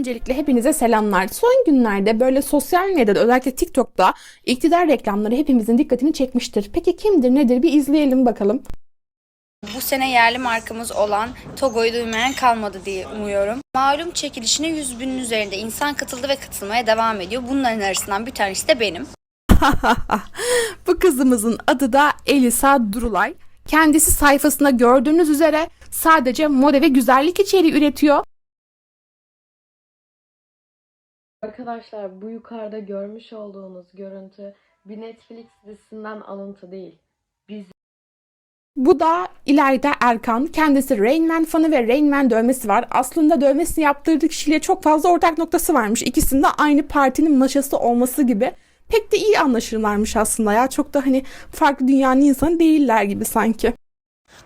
Öncelikle hepinize selamlar. Son günlerde böyle sosyal medyada özellikle TikTok'ta iktidar reklamları hepimizin dikkatini çekmiştir. Peki kimdir nedir bir izleyelim bakalım. Bu sene yerli markamız olan Togo'yu duymayan kalmadı diye umuyorum. Malum çekilişine 100 binin üzerinde insan katıldı ve katılmaya devam ediyor. Bunların arasından bir tanesi de benim. Bu kızımızın adı da Elisa Durulay. Kendisi sayfasında gördüğünüz üzere sadece mode ve güzellik içeriği üretiyor. Arkadaşlar bu yukarıda görmüş olduğunuz görüntü bir Netflix dizisinden alıntı değil. Biz Bu da İlayda Erkan. Kendisi Rain Man fanı ve Rain Man dövmesi var. Aslında dövmesini yaptırdığı kişiyle çok fazla ortak noktası varmış. İkisinin de aynı partinin maşası olması gibi. Pek de iyi anlaşırlarmış aslında ya. Çok da hani farklı dünyanın insanı değiller gibi sanki.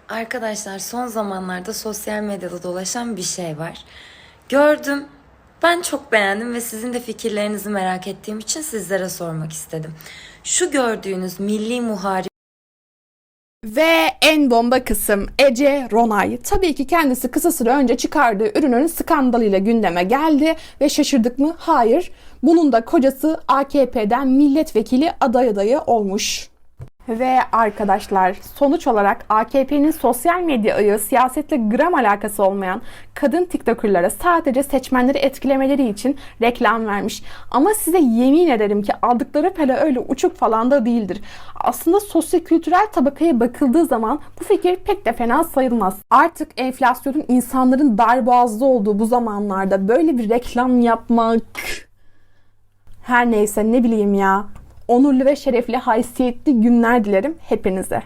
Arkadaşlar son zamanlarda sosyal medyada dolaşan bir şey var. Gördüm. Ben çok beğendim ve sizin de fikirlerinizi merak ettiğim için sizlere sormak istedim. Şu gördüğünüz milli muharip Ve en bomba kısım Ece Ronay. Tabii ki kendisi kısa süre önce çıkardığı ürünün skandalıyla gündeme geldi ve şaşırdık mı? Hayır. Bunun da kocası AKP'den milletvekili aday adayı olmuş. Ve arkadaşlar sonuç olarak AKP'nin sosyal medya ağı siyasetle gram alakası olmayan kadın TikToker'lara sadece seçmenleri etkilemeleri için reklam vermiş. Ama size yemin ederim ki aldıkları para öyle uçuk falan da değildir. Aslında sosyokültürel tabakaya bakıldığı zaman bu fikir pek de fena sayılmaz. Artık enflasyonun insanların darboğazda olduğu bu zamanlarda böyle bir reklam yapmak her neyse ne bileyim ya. Onurlu ve şerefli haysiyetli günler dilerim hepinize.